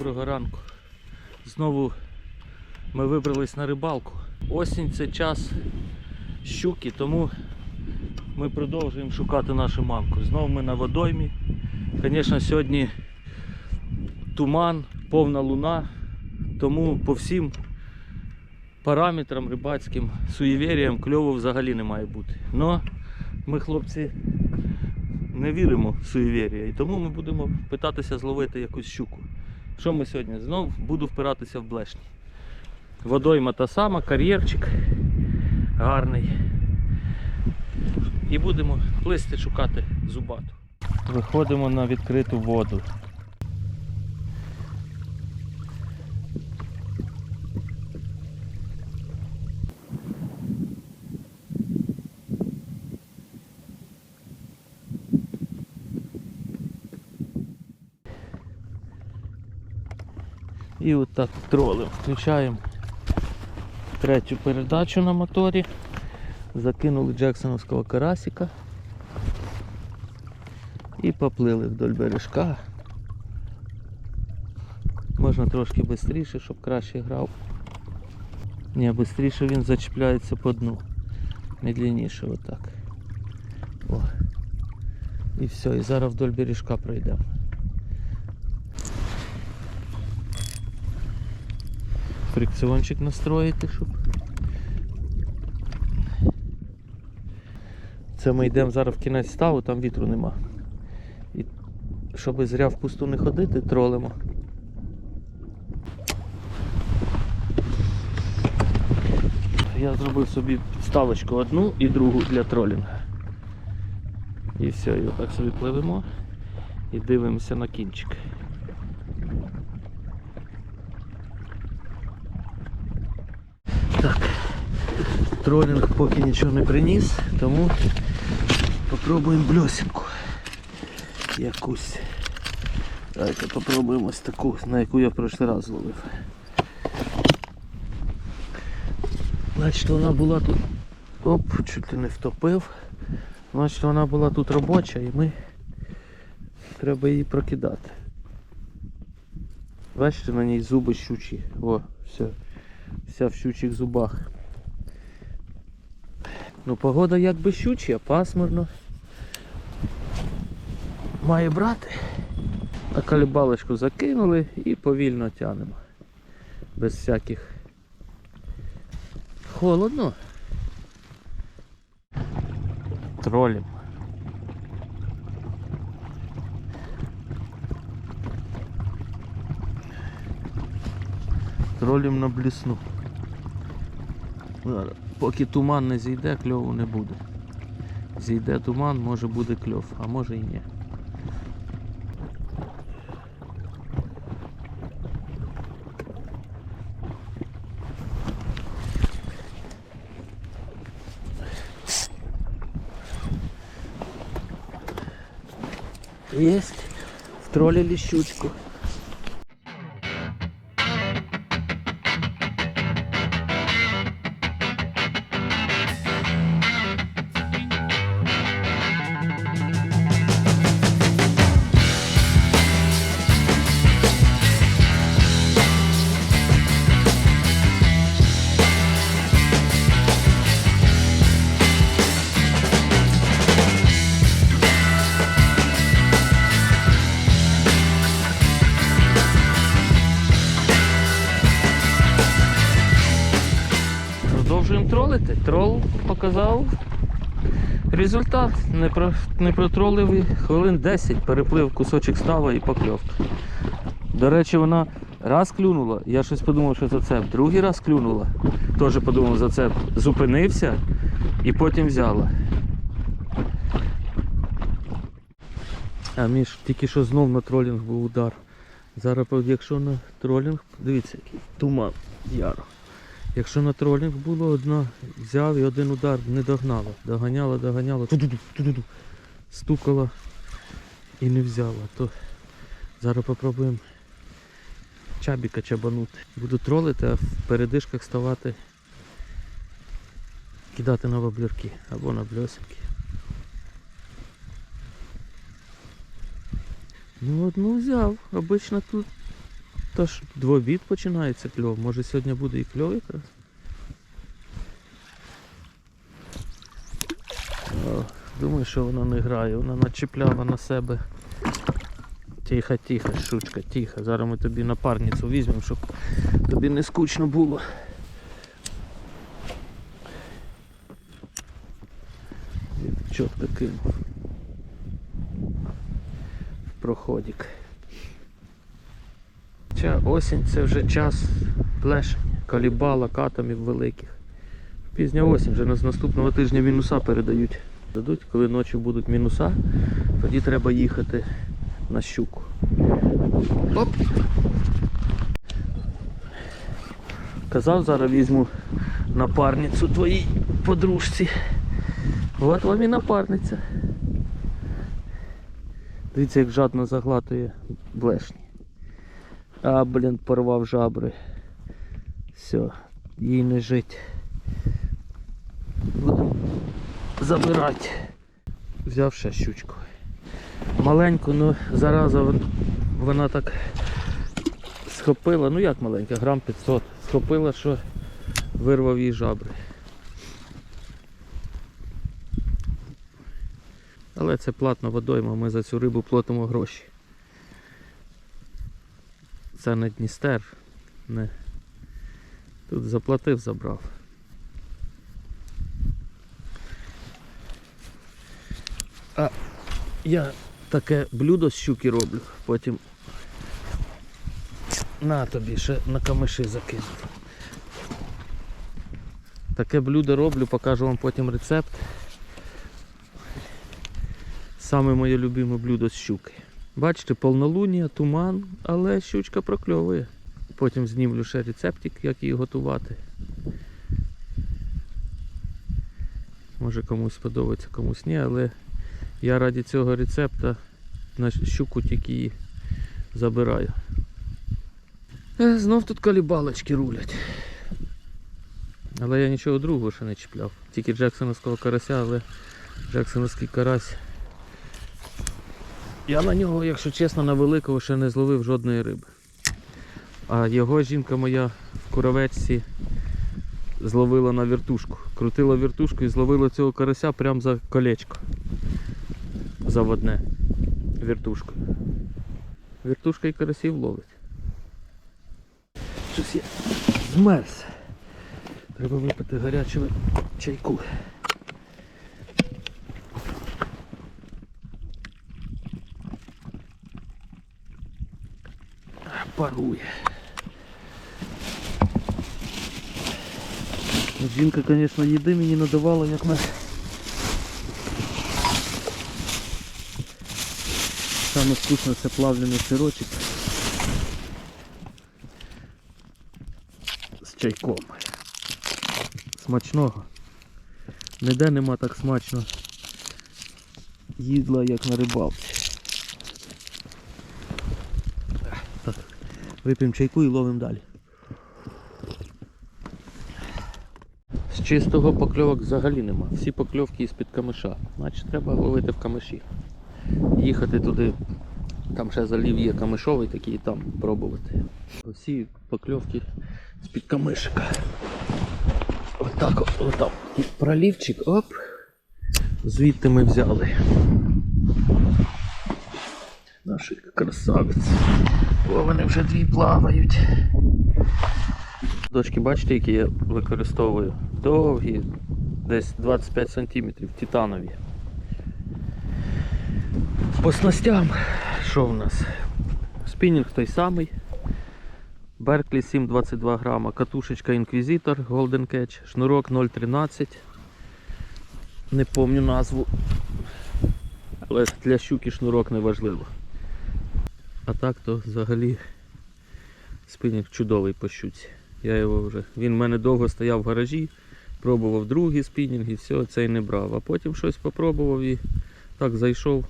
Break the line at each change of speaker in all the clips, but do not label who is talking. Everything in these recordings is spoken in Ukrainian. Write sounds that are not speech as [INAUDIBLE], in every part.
Доброго ранку. Знову ми вибрались на рибалку. Осінь це час щуки, тому ми продовжуємо шукати нашу мамку. Знову ми на водоймі. Звісно, сьогодні туман, повна луна, тому по всім параметрам рибацьким, суєвіріям кльову взагалі не має бути. Но ми, хлопці, не віримо в суєвір'я, і тому ми будемо питатися зловити якусь щуку. Що ми сьогодні? Знов буду впиратися в блешні. Водойма та сама, кар'єрчик гарний. І будемо плисти шукати зубату. Виходимо на відкриту воду. І отак тролим. Включаємо третю передачу на моторі. Закинули джексоновського карасика. І поплили вдоль бережка. Можна трошки швидше, щоб краще грав. Ні, швидше він зачіпляється по дну. Медленніше отак. О. І все, і зараз вдоль бережка пройдемо. Фрикціончик настроїти, щоб. Це ми йдемо зараз в кінець ставу, там вітру нема. І щоб зря впусту не ходити, тролимо. Я зробив собі ставочку одну і другу для тролінга. І все, і отак собі пливемо і дивимося на кінчик. Тролінг поки нічого не приніс, тому попробуємо бльосінку якусь. Давайте попробуємо ось таку, на яку я в прошлий раз зловив. Значить вона була тут... Оп, чуть не втопив. Значить вона була тут робоча і ми треба її прокидати. Бачите, на ній зуби щучі. О, все. Вся в щучих зубах. Ну погода якби щуча, пасмурно. Має брати. На калібалочку закинули і повільно тянемо. Без всяких. Холодно. Тролім. Тролім на блісну. Зараз, Поки туман не зійде, кльову не буде. Зійде туман, може буде кльов, а може і ні. Есть в троллили щучку. Тролити. Трол показав результат. Не, про, не протролив хвилин 10, переплив кусочок става і покльов. До речі, вона раз клюнула, я щось подумав, що зацеп. Другий раз клюнула. Теж подумав зацеп. Зупинився і потім взяла. А між тільки що знов на тролінг був удар. Зараз, якщо на тролінг, дивіться, який туман яро. Якщо на тролінг було, одна взяв і один удар не догнала. Доганяла, доганяла, ту-ду-ду, ту-ду-ду, стукала і не взяла. То зараз попробуємо чабіка чабанути. Буду тролити, а в передишках ставати, кидати на воблірки або на бльосинки. Ну одну взяв. Обично тут Тож до обід починається кльов. Може сьогодні буде і кльов якраз. Думаю, що вона не грає, вона начепляла на себе. Тихо, тихо, шучка, тихо. Зараз ми тобі напарницю візьмемо, щоб тобі не скучно було. Чітко кинув. В проходик. Ця осінь це вже час плешення, калібала, катамів великих. Пізня осінь, вже з наступного тижня мінуса передають. Дадуть, коли ночі будуть мінуса, тоді треба їхати на щуку. Оп! Казав, зараз візьму напарницю твоїй подружці. От вам і напарниця. Дивіться, як жадно заглатує блешні. А, блін, порвав жабри. Все, їй не жить. Будемо забирати. Взяв ще щучку. Маленьку, ну зараза вона так схопила, ну як маленька, грам 500. Схопила, що вирвав їй жабри. Але це платна водойма, ми за цю рибу платимо гроші. Це не Дністер. Не. Тут заплатив, забрав. А я таке блюдо з щуки роблю, потім на тобі ще на камиші закинув. Таке блюдо роблю, покажу вам потім рецепт. Саме моє любиме блюдо з щуки. Бачите, повнолунія, туман, але щучка прокльовує. Потім знімлю ще рецептик, як її готувати. Може комусь сподобається, комусь ні, але я раді цього рецепта на щуку тільки її забираю. Е, Знов тут калібалочки рулять. Але я нічого другого ще не чіпляв. Тільки Джексоновського карася, але Джексоновський карась. Я на нього, якщо чесно, на великого ще не зловив жодної риби. А його жінка моя в куровечці зловила на вертушку. Крутила вертушку і зловила цього карася прямо за колечко. Заводне. Вертушкою. Вертушка і карасів ловить. Щось я змерз. Треба випити гарячого чайку. Парує. Жінка, звісно, їди мені надавала, як на Саме вкусно це плавлений сирочок з чайком. Смачного. Ніде нема так смачно їдла, як на рибалці. Так, вип'ємо чайку і ловимо далі. З чистого покльовок взагалі нема. Всі покльовки із-під камиша. Значить треба ловити в камиші. Їхати туди, там ще залів є камишовий такий, там пробувати. Всі покльовки з-під камишика. Отак, от, отак. І пролівчик, оп. Звідти ми взяли. Наші красавиці. О, вони вже дві плавають. Дочки, бачите, які я використовую? Довгі, десь 25 см, титанові. По снастям, що в нас? Спінінг той самий. Берклі 7,22 грама, катушечка Інквізитор Golden Catch, шнурок 0,13. Не помню назву. Але для щуки шнурок не важливо. А так то взагалі спинінг чудовий по щуці. Я його вже. Він в мене довго стояв в гаражі, пробував другий спінінг і все, цей не брав. А потім щось попробував і так зайшов.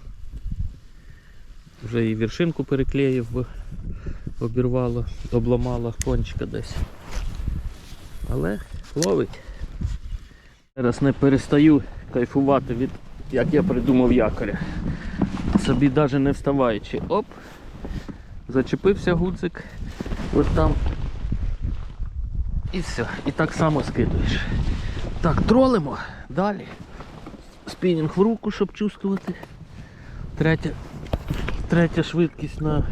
Вже і вершинку переклеїв, обірвало, обламало кончика десь. Але ловить. Зараз не перестаю кайфувати від, як я придумав якоря. Собі навіть не вставаючи. Оп! Зачепився гудзик. От там. І все. І так само скидуєш. Так, тролимо. Далі. Спінінг в руку, щоб чувствувати. Третя, третя швидкість на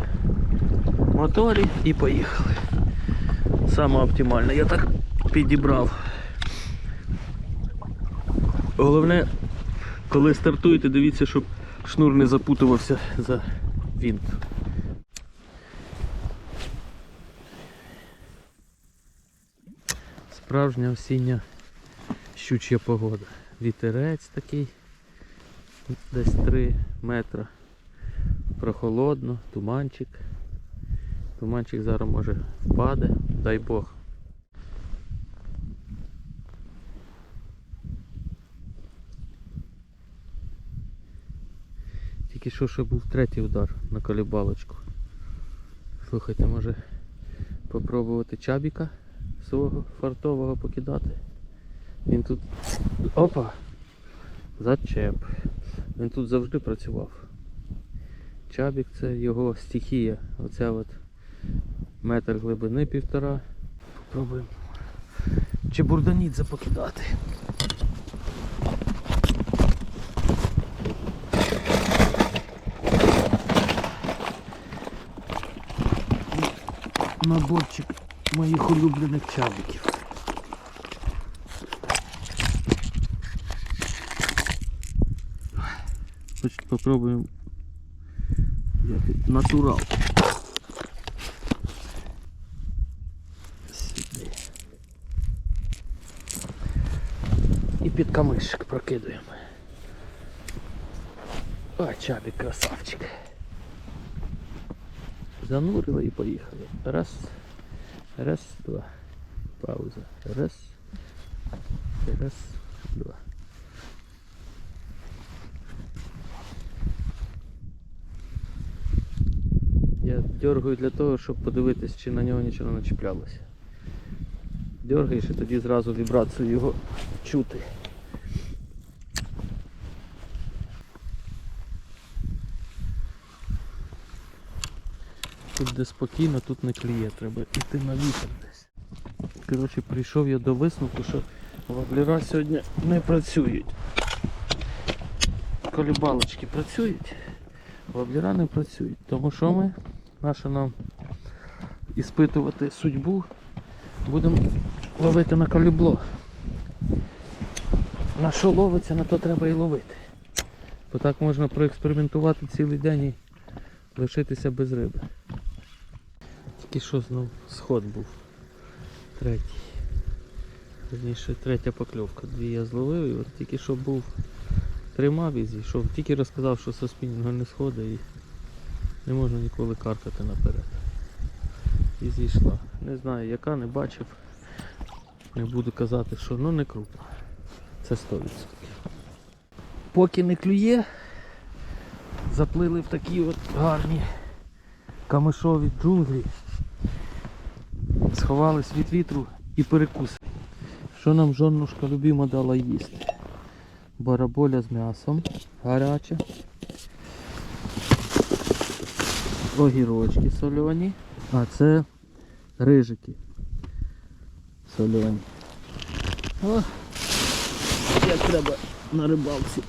моторі і поїхали. Саме оптимально. Я так підібрав. Головне, коли стартуєте, дивіться, щоб шнур не запутувався за вінт. Справжня осіння щучя погода. Вітерець такий десь 3 метри. Прохолодно, туманчик. Туманчик зараз може впаде, дай Бог. Тільки що ще був третій удар на колібалочку. Слухайте, може попробувати чабіка свого фартового покидати. Він тут... Опа! Зачеп. Він тут завжди працював. Чабік це його стихія. Оця от метр глибини півтора. Попробуємо. Чи бурданідзе покидати. Наборчик моїх улюблених чабіків. Значить, попробуємо як натурал. Сюди. І під камишик прокидуємо. А, чабік красавчик. Занурили і поїхали. Раз, раз, два. Пауза. Раз, раз, два. Я дергаю для того, щоб подивитись, чи на нього нічого не чіплялося. Дергаєш і тоді зразу вібрацію його чути. Тут де спокійно, тут не кліє, треба йти на вітер десь. Коротше, прийшов я до висновку, що воблера сьогодні не працюють. Колібалочки працюють, воблера не працюють. Тому що ми, наше нам іспитувати судьбу, будемо ловити на колібло. На що ловиться, на то треба і ловити. Бо так можна проекспериментувати цілий день і лишитися без риби. Тільки що знов сход був. Третій. Верніше третя покльовка. Дві я зловив і от тільки що був тримав і зійшов. Тільки розказав, що со не сходить і не можна ніколи каркати наперед. І зійшла. Не знаю яка, не бачив. Не буду казати, що ну не крупна. Це 100%. Поки не клює, заплили в такі от гарні камишові джунглі. Сховались від вітру і перекуси. Що нам жоннушка любима дала їсти? Бараболя з м'ясом, гаряча. Огірочки сольоні. А це рижики сольоні. О, як треба на рибалці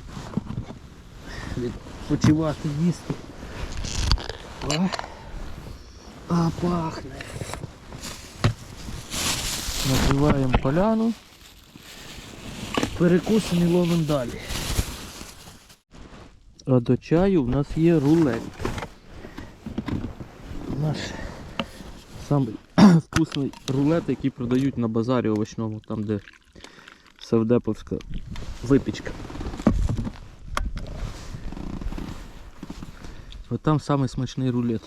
відпочивати їсти. О. А пахне. Накриваємо поляну. Перекусимо і ловимо далі. А до чаю в нас є рулет. Наш самий [CLEARS THROAT] вкусний рулет, який продають на базарі овочному, там де Савдеповська випічка. От там самий смачний рулет.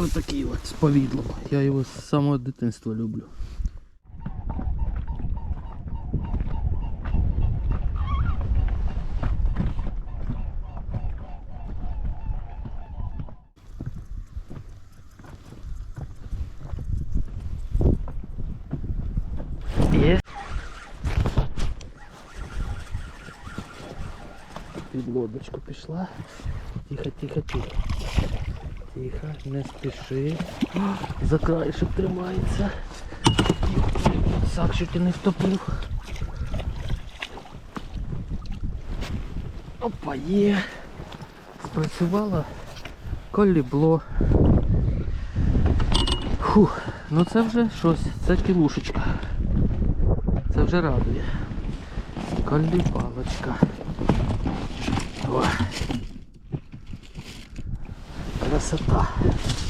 Ось такий от з повідлом. Я його з самого дитинства люблю. Є. Під лодочку пішла. Тихо, тихо, тихо. Тихо, не спіши. За краєшок тримається. Сак, що ти не втопив. Опа, є. Спрацювало колібло. Фух, ну це вже щось, це кілушечка. Це вже радує. Колібалочка. О. Красота.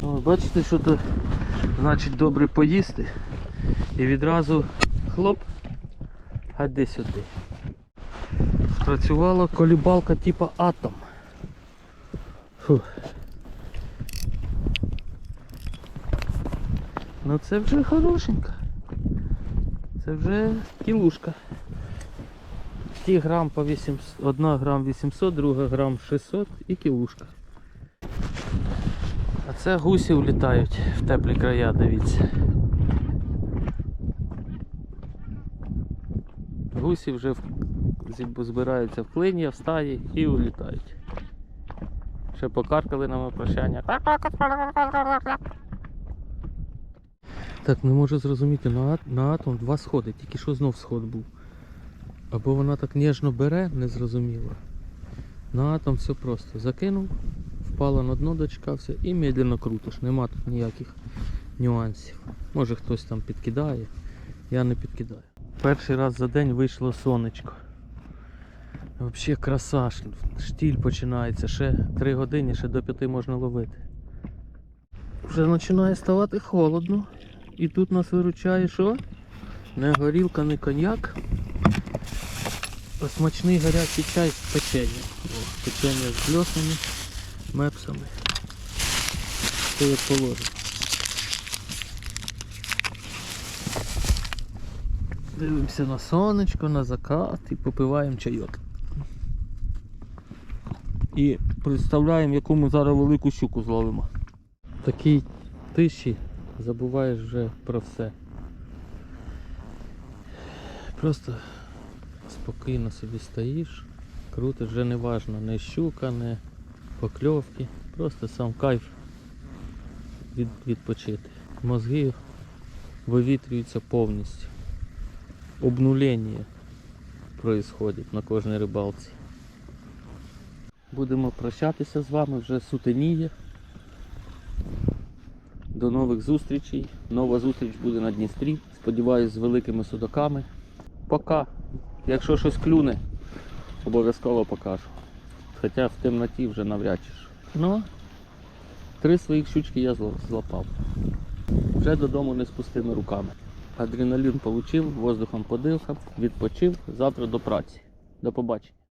О, бачите, що то значить добре поїсти. І відразу хлоп, а де сюди. Працювала колібалка типу атом. Фух. Ну це вже хорошенька. Це вже кілушка. Ті грам по 800, одна грам 800, друга грам 600 і кілушка. Це гусі влітають в теплі края, дивіться. Гусі вже збираються в клині, в стаї і улітають. Ще покаркали нам прощання. Так, не можу зрозуміти, на, на атом два сходи, тільки що знов сход був. Або вона так ніжно бере, незрозуміло. На атом все просто. Закинув, впала на дно, дочекався і медленно крутиш. Нема тут ніяких нюансів. Може хтось там підкидає, я не підкидаю. Перший раз за день вийшло сонечко. Взагалі краса, штіль починається, ще 3 години, ще до 5 можна ловити. Вже починає ставати холодно. І тут нас виручає що? Не горілка, не коньяк. А смачний гарячий чай з печенням. О, печення з бльосними, мепсами. Все як положено. Дивимося на сонечко, на закат і попиваємо чайок. І представляємо, яку ми зараз велику щуку зловимо. В такій тиші забуваєш вже про все. Просто спокійно собі стоїш, крутиш, вже не важно, не щука, не покльовки, просто сам кайф від, відпочити. Мозги вивітрюються повністю. Обнулення происходить на кожній рибалці. Будемо прощатися з вами, вже сутеніє. До нових зустрічей. Нова зустріч буде на Дністрі. Сподіваюсь, з великими судаками. Пока. Якщо щось клюне, обов'язково покажу. Хоча в темноті вже навряд чи. Ну, три своїх щучки я злопав. злапав. Вже додому не з пустими руками. Адреналін отримав, воздухом подихав, відпочив. Завтра до праці. До побачення.